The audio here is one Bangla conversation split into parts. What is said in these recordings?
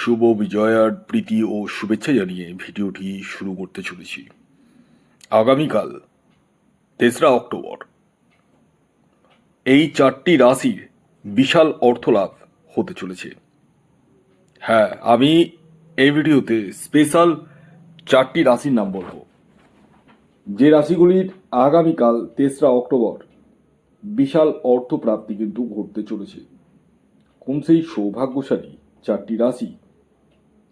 শুভ বিজয়ার প্রীতি ও শুভেচ্ছা জানিয়ে ভিডিওটি শুরু করতে চলেছি। আগামীকাল তেসরা অক্টোবর। এই চারটি রাশির বিশাল অর্থলাভ হতে চলেছে। হ্যাঁ আমি এই ভিডিওতে স্পেশাল চারটি রাশির নাম বলব। যে রাশিগুলির আগামীকাল তেসরা অক্টোবর বিশাল অর্থ অর্থপ্রাপ্তি কিন্তু ঘটতে চলেছে। কোন সেই সৌভাগ্যশালী চারটি রাশি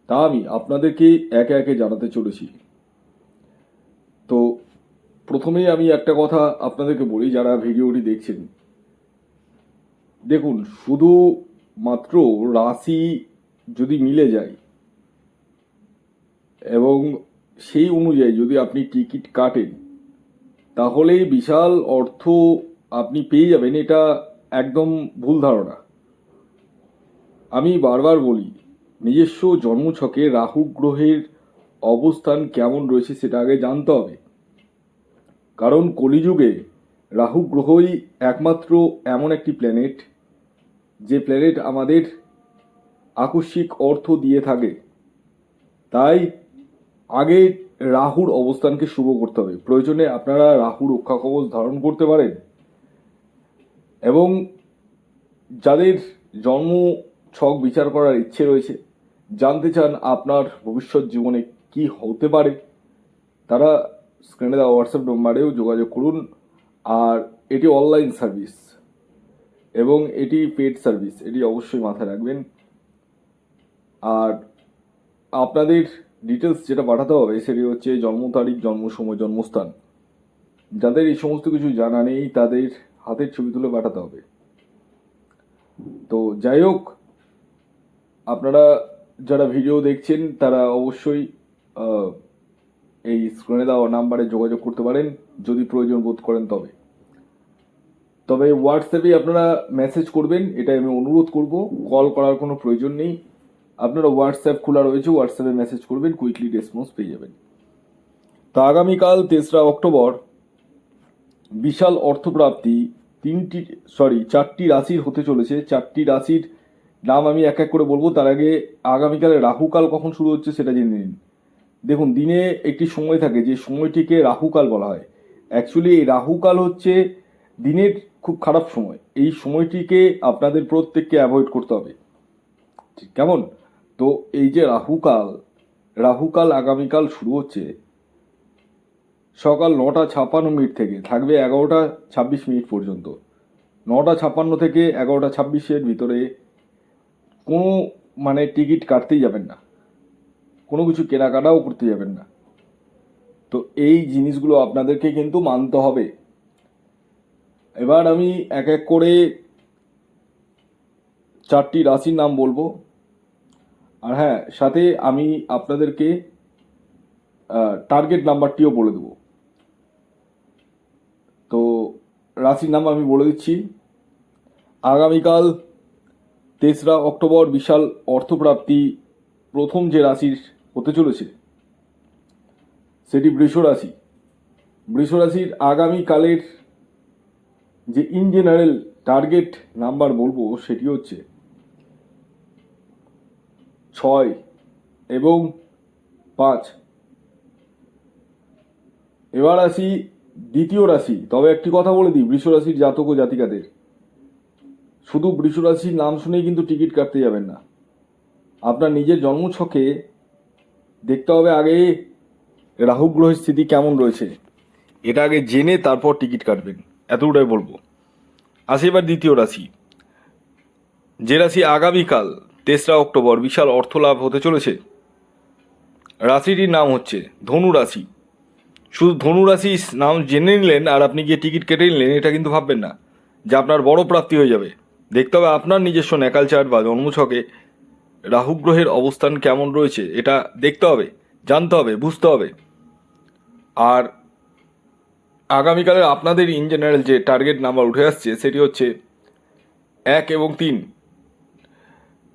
তা আমি আপনাদেরকে একে একে জানাতে চলেছি। তো প্রথমেই আমি একটা কথা আপনাদেরকে বলি, যারা ভিডিওটি দেখছেন। দেখুন, শুধু মাত্র রাশি যদি মিলে যায়, এবং সেই অনুযায়ী যদি আপনি টিকিট কাটেন, তাহলেই বিশাল অর্থ আপনি পেয়ে যাবেন, এটা একদম ভুল ধারণা। আমি বারবার বলি নিজস্ব জন্মছকে রাহু গ্রহের অবস্থান কেমন রয়েছে সেটা আগে জানতে হবে। কারণ কলিযুগে রাহু গ্রহই একমাত্র এমন একটি প্ল্যানেট যে প্ল্যানেট আমাদের আকস্মিক অর্থ দিয়ে থাকে। তাই আগে রাহুর অবস্থানকে শুভ করতে হবে। প্রয়োজনে আপনারা রাহু রক্ষা কবচ ধারণ করতে পারেন। এবং যাদের জন্ম ছক বিচার করার ইচ্ছে রয়েছে জানতে চান আপনার ভবিষ্যৎ জীবনে কি হতে পারে, তারা স্ক্রিনে দেওয়া হোয়াটসঅ্যাপ নম্বরেও যোগাযোগ করুন। আর এটি অনলাইন সার্ভিস এবং এটি পেড সার্ভিস এটি অবশ্যই মাথায় রাখবেন। আর আপনাদের ডিটেলস যেটা পাঠাতে হবে সেটি হচ্ছে জন্ম তারিখ, জন্ম সময়, জন্মস্থান। যাদের এই সমস্ত কিছু জানা নেই, তাদের হাতের ছবি তুলে পাঠাতে হবে। তো যাই হোক, আপনারা যারা ভিডিও দেখছেন, তারা অবশ্যই এই স্ক্রিনে দেওয়া নাম্বারে যোগাযোগ করতে পারেন। যদি প্রয়োজন বোধ করেন তবে। তবে হোয়াটসঅ্যাপে আপনারা মেসেজ করবেন এটা আমি অনুরোধ করব। কল করার কোনো প্রয়োজন নেই। আপনারা হোয়াটসঅ্যাপ খোলা রয়েছে হোয়াটসঅ্যাপে মেসেজ করবেন কুইকলি রেসপন্স পেয়ে যাবেন। তা আগামীকাল তেসরা অক্টোবর, বিশাল অর্থপ্রাপ্তি, তিনটি সরি চারটি রাশির হতে চলেছে। চারটি রাশির নাম আমি এক এক করে বলব। তার আগে আগামীকালে রাহুকাল কখন শুরু হচ্ছে সেটা জেনে নিন। দেখুন, দিনে একটি সময় থাকে যে সময়টিকে রাহুকাল বলা হয়। অ্যাকচুয়ালি এই রাহুকাল হচ্ছে দিনের খুব খারাপ সময়। এই সময়টিকে আপনাদের প্রত্যেককে অ্যাভয়েড করতে হবে। ঠিক, কেমন? তো এই যে রাহুকাল রাহুকাল আগামীকাল শুরু হচ্ছে সকাল নটা ছাপ্পান্ন মিনিট থেকে, থাকবে এগারোটা ছাব্বিশ মিনিট পর্যন্ত। নটা ছাপ্পান্ন থেকে এগারোটা ছাব্বিশের ভিতরে কোনো মানে টিকিট কাটতেই যাবেন না। কোনো কিছু কেনাকাটাও করতে যাবেন না। তো এই জিনিসগুলো আপনাদেরকে কিন্তু মানতে হবে। এবার আমি এক এক করে চারটি রাশির নাম বলব। আর হ্যাঁ সাথে আমি আপনাদেরকে টার্গেট নাম্বারটিও বলে দেবো। তো রাশির নাম আমি বলে দিচ্ছি। আগামীকাল তেসরা অক্টোবর বিশাল অর্থপ্রাপ্তি প্রথম যে রাশির হতে চলেছে, সেটি বৃষ রাশি। রাশির আগামীকালের যে ইন জেনারেল টার্গেট নাম্বার বলব, সেটি হচ্ছে ছয় এবং পাঁচ। এবার আসি দ্বিতীয় রাশি। তবে একটি কথা বলে দিই, বৃষ রাশির জাতক ও জাতিকাদের। শুধু বৃষ রাশির নাম শুনেই কিন্তু টিকিট কাটতে যাবেন না। আপনার নিজের জন্মছকে দেখতে হবে আগে রাহু গ্রহের স্থিতি কেমন রয়েছে। এটা আগে জেনে তারপর টিকিট কাটবেন। এতটাই বলব। আসি এবার দ্বিতীয় রাশি। যে রাশি আগামীকাল, তেসরা অক্টোবর, বিশাল অর্থ লাভ হতে চলেছে। রাশিটির নাম হচ্ছে ধনু রাশি। শুধু ধনু রাশি নাম জেনে নিলেন আর আপনি গিয়ে টিকিট কেটে নিলেন, এটা কিন্তু ভাববেন না। যে আপনার বড় প্রাপ্তি হয়ে যাবে। দেখতে হবে আপনার নিজস্ব ন্যাকাল চার্ট বা জন্মছকে রাহু গ্রহের অবস্থান কেমন রয়েছে, এটা দেখতে হবে, জানতে হবে, বুঝতে হবে। আর আগামীকালের আপনাদের ইন জেনারেল যে টার্গেট নাম্বার উঠে আসছে, সেটি হচ্ছে এক এবং তিন।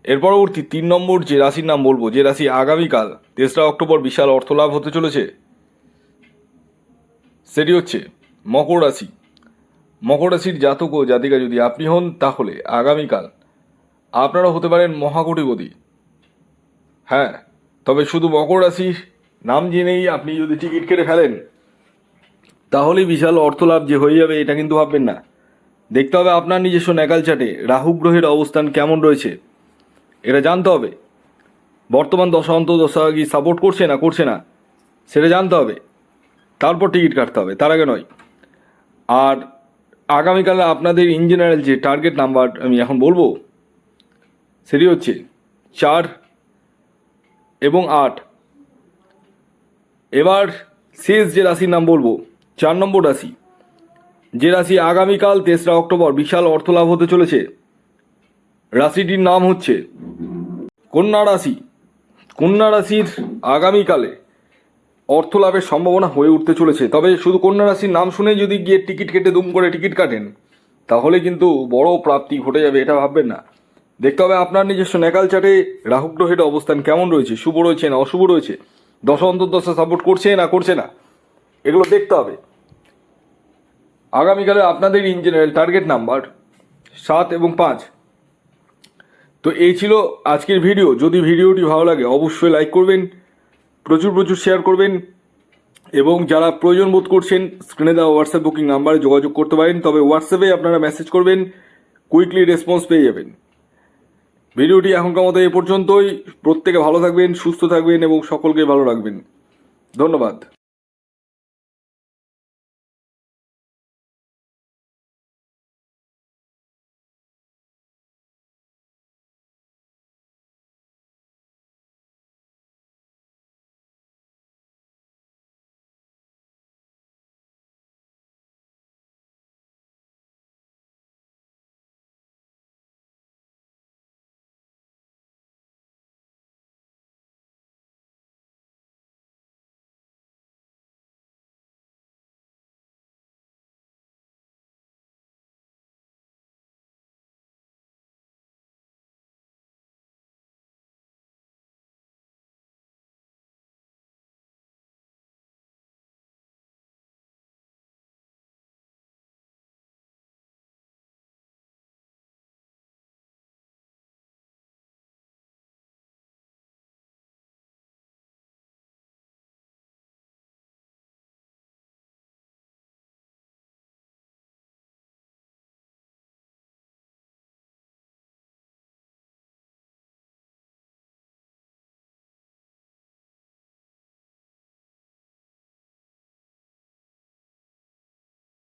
এর পরবর্তী তিন নম্বর যে রাশির নাম বলব, যে রাশি আগামীকাল, তেসরা অক্টোবর বিশাল অর্থলাভ হতে চলেছে, সেটি হচ্ছে মকর রাশি। মকর রাশির জাতক ও জাতিকা যদি আপনি হন, তাহলে আগামীকাল আপনারা হতে পারেন মহাকোটিপতি। হ্যাঁ তবে শুধু মকর রাশির নাম জেনেই আপনি যদি টিকিট কেটে ফেলেন, তাহলেই বিশাল অর্থ লাভ যে হয়ে যাবে এটা কিন্তু ভাববেন না। দেখতে হবে আপনার নিজস্ব ন্যাকাল চাটে, রাহু গ্রহের অবস্থান কেমন রয়েছে, এটা জানতে হবে। বর্তমান দশা অন্ত দশা কি সাপোর্ট করছে না করছে না, সেটা জানতে হবে। তারপর টিকিট কাটতে হবে, তার আগে নয়। আর আগামীকালে আপনাদের ইন জেনারেল যে টার্গেট নাম্বার আমি এখন বলব, সেটি হচ্ছে চার এবং আট। এবার শেষ যে রাশির নাম বলব, চার নম্বর রাশি। যে রাশি আগামীকাল তেসরা অক্টোবর বিশাল অর্থ লাভ হতে চলেছে, রাশিটির নাম হচ্ছে কন্যা রাশি। কন্যা রাশির আগামীকালে অর্থ লাভের সম্ভাবনা হয়ে উঠতে চলেছে। তবে শুধু কন্যা রাশির নাম শুনে যদি গিয়ে টিকিট কেটে দুম করে টিকিট কাটেন, তাহলে কিন্তু বড় প্রাপ্তি ঘটে যাবে, এটা ভাববেন না। দেখতে হবে আপনার নিজস্ব ন্যাকাল চাটে রাহু গ্রহের অবস্থান কেমন রয়েছে, শুভ রয়েছে না অশুভ রয়েছে, দশা অন্তর্দশা সাপোর্ট করছে না করছে না, এগুলো দেখতে হবে। আগামীকালে আপনাদের ইন জেনারেল টার্গেট নাম্বার সাত এবং পাঁচ। তো এই ছিল আজকের ভিডিও যদি ভিডিওটি ভালো লাগে, অবশ্যই লাইক করবেন। প্রচুর প্রচুর শেয়ার করবেন এবং যারা প্রয়োজন বোধ করছেন স্ক্রিনে দেওয়া হোয়াটসঅ্যাপ বুকিং নাম্বারে যোগাযোগ করতে পারেন, তবে হোয়াটসঅ্যাপে আপনারা মেসেজ করবেন কুইকলি রেসপন্স পেয়ে যাবেন। ভিডিওটি এখনকার মতো এ পর্যন্তই। প্রত্যেকে ভালো থাকবেন, সুস্থ থাকবেন এবং সকলকে ভালো রাখবেন। ধন্যবাদ।